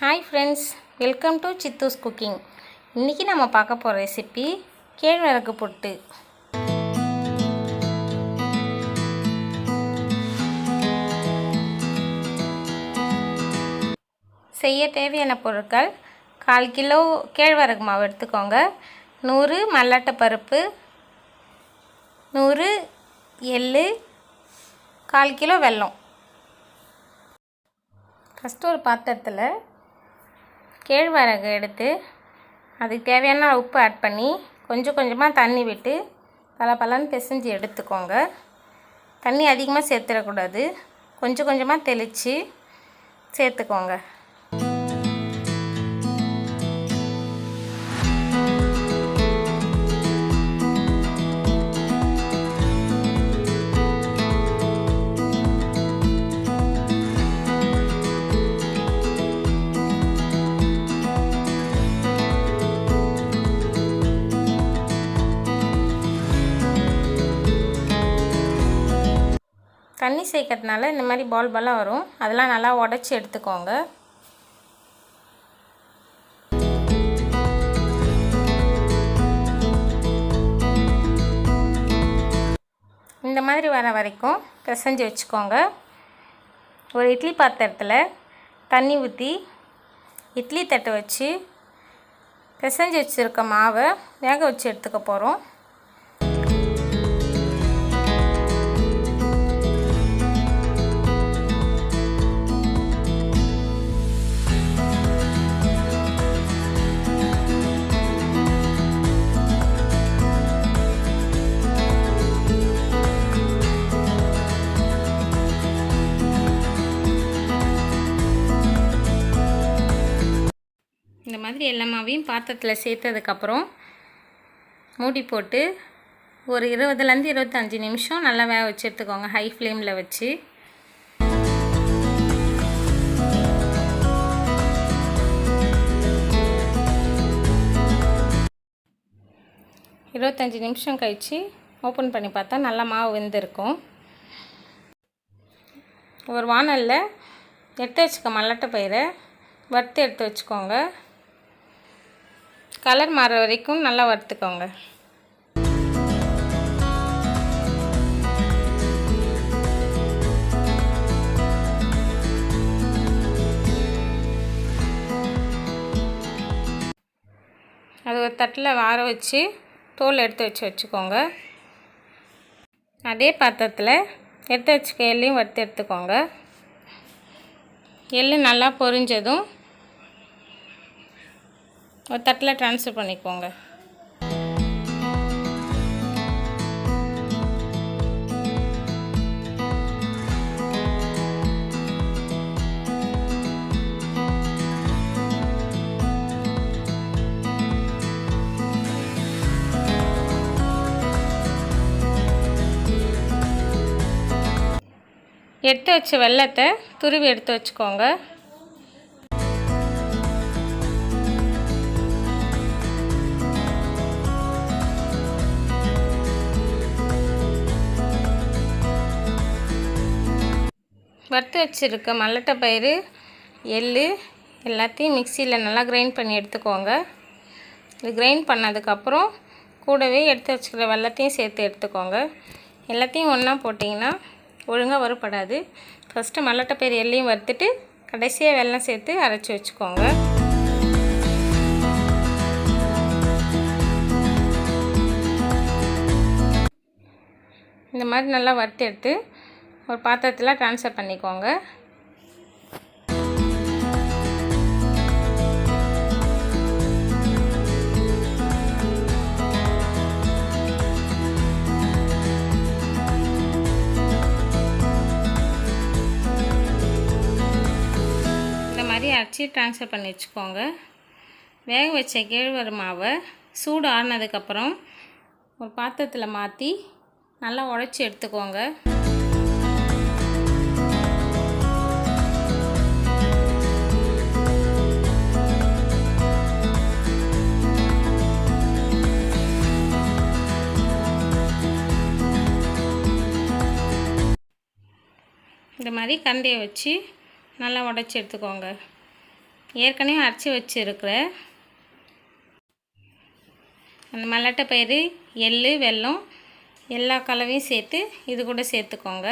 Hi friends welcome to Chithu's cooking இன்றைக்கி நம்ம பார்க்க போகிற ரெசிபி கேழ்வரகு புட்டு. செய்ய தேவையான பொருட்கள் கால் கிலோ கேழ்வரகு மாவு எடுத்துக்கோங்க. நூறு மல்லாட்டை பருப்பு நூறு எள்ளு கால் கிலோ வெல்லம். ஃபஸ்ட்டு ஒரு பாத்திரத்தில் கேழ்வரகு எடுத்து அதுக்கு தேவையான உப்பு ஆட் பண்ணி கொஞ்சம் கொஞ்சமாக தண்ணி விட்டு பல பலன்னு பிசைஞ்சு எடுத்துக்கோங்க. தண்ணி அதிகமாக சேர்த்துடக்கூடாது. கொஞ்சம் கொஞ்சமாக தெளித்து சேர்த்துக்கோங்க. தண்ணி சேர்க்கறதுனால இந்த மாதிரி பால் பாலாக வரும். அதெல்லாம் நல்லா உடச்சி எடுத்துக்கோங்க. இந்த மாதிரி வர வரைக்கும் பிசைஞ்சு வச்சுக்கோங்க. ஒரு இட்லி பாத்திரத்தில் தண்ணி ஊற்றி இட்லி தட்டை வச்சு பிசைஞ்சு வச்சுருக்க மாவை வேக வச்சு எடுத்துக்க போகிறோம் மாதிரி எல்லா மாவையும் பாத்திரத்தில் சேர்த்ததுக்கப்புறம் மூடி போட்டு ஒரு இருபதுலேருந்து இருபத்தஞ்சி நிமிஷம் நல்லா வேக வச்சு எடுத்துக்கோங்க ஹை ஃப்ளேமில் வச்சு. இருபத்தஞ்சி நிமிஷம் கழித்து ஓப்பன் பண்ணி பார்த்தா நல்லா மாவு வெந்திருக்கும். ஒரு வானலில் எடுத்து வச்சுக்க மல்லட்டை பயிரை வறுத்து எடுத்து வச்சுக்கோங்க. கலர் மாற வரைக்கும் நல்லா வறுத்துக்கோங்க. அது ஒரு தட்டில் வார வச்சு தோல் எடுத்து வச்சு வச்சுக்கோங்க. அதே பாத்திரத்தில் எடுத்து வச்சுக்க எல்லையும் வறுத்து எடுத்துக்கோங்க. எள்ளு நல்லா பொரிஞ்சதும் ஒரு தட்டில் ட்ரான்ஸ்ஃபர் பண்ணிக்கோங்க. எடுத்து வச்ச வெள்ளத்தை துருவி எடுத்து வச்சுக்கோங்க. வறுத்து வச்சுருக்க மல்லட்டை பயிறு எள் எல்லாத்தையும் மிக்சியில் நல்லா கிரைண்ட் பண்ணி எடுத்துக்கோங்க. இது கிரைண்ட் பண்ணதுக்கப்புறம் கூடவே எடுத்து வச்சுக்கிற வெள்ளத்தையும் சேர்த்து எடுத்துக்கோங்க. எல்லாத்தையும் ஒன்றா போட்டிங்கன்னா ஒழுங்காக வரப்படாது ஃபஸ்ட்டு மல்லட்டை பயிர் எல்லையும் வறுத்துட்டு கடைசியாக வெல்லம் சேர்த்து அரைச்சி வச்சுக்கோங்க. இந்த மாதிரி நல்லா வறுத்து எடுத்து ஒரு பாத்திரத்தில் ட்ரான்ஸ்ஃபர் பண்ணிக்கோங்க. இந்த மாதிரி அரைச்சி ட்ரான்ஸ்ஃபர் பண்ணி வச்சுக்கோங்க. வேக வச்ச கேழ்வர மாவை சூடு ஆறினதுக்கப்புறம் ஒரு பாத்திரத்தில் மாற்றி நல்லா உடச்சி எடுத்துக்கோங்க. இந்த மாதிரி கந்தையை வச்சு நல்லா உடச்சி எடுத்துக்கோங்க. ஏற்கனவே அரைச்சி வச்சுருக்கிற அந்த மல்லாட்டை பயிறு எள் வெல்லம் எல்லா கலவையும் சேர்த்து இது கூட சேர்த்துக்கோங்க.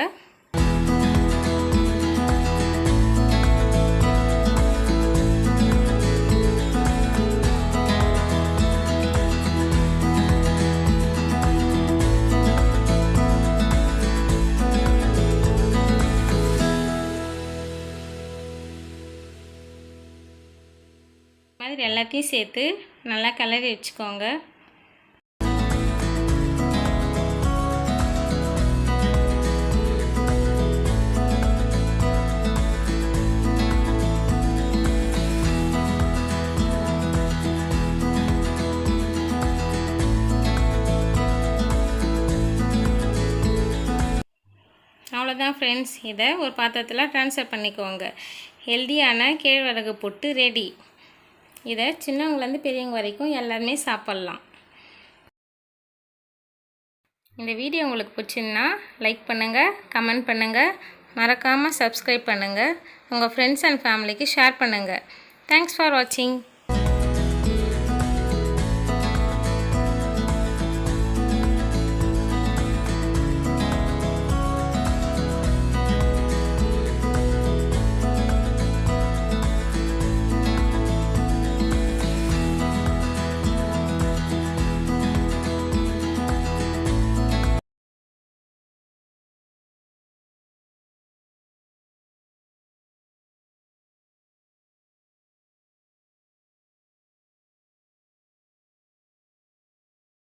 எல்லாத்தையும் சேர்த்து நல்லா கிளறி வச்சுக்கோங்க. அவ்வளோதான் ஃப்ரெண்ட்ஸ் இதை ஒரு பாத்திரத்தில் ட்ரான்ஸ்ஃபர் பண்ணிக்கோங்க. ஹெல்தியான கேழ்வரகு புட்டு ரெடி இதை சின்னவங்கலேருந்து பெரியவங்க வரைக்கும் எல்லாருமே சாப்பிட்லாம். இந்த வீடியோ உங்களுக்கு பிடிச்சிருந்தா லைக் பண்ணுங்கள் கமெண்ட் பண்ணுங்கள் மறக்காமல் சப்ஸ்கிரைப் பண்ணுங்கள் உங்கள் ஃப்ரெண்ட்ஸ் அண்ட் ஃபேமிலிக்கு ஷேர் பண்ணுங்கள் தேங்க்ஸ் ஃபார் வாட்சிங்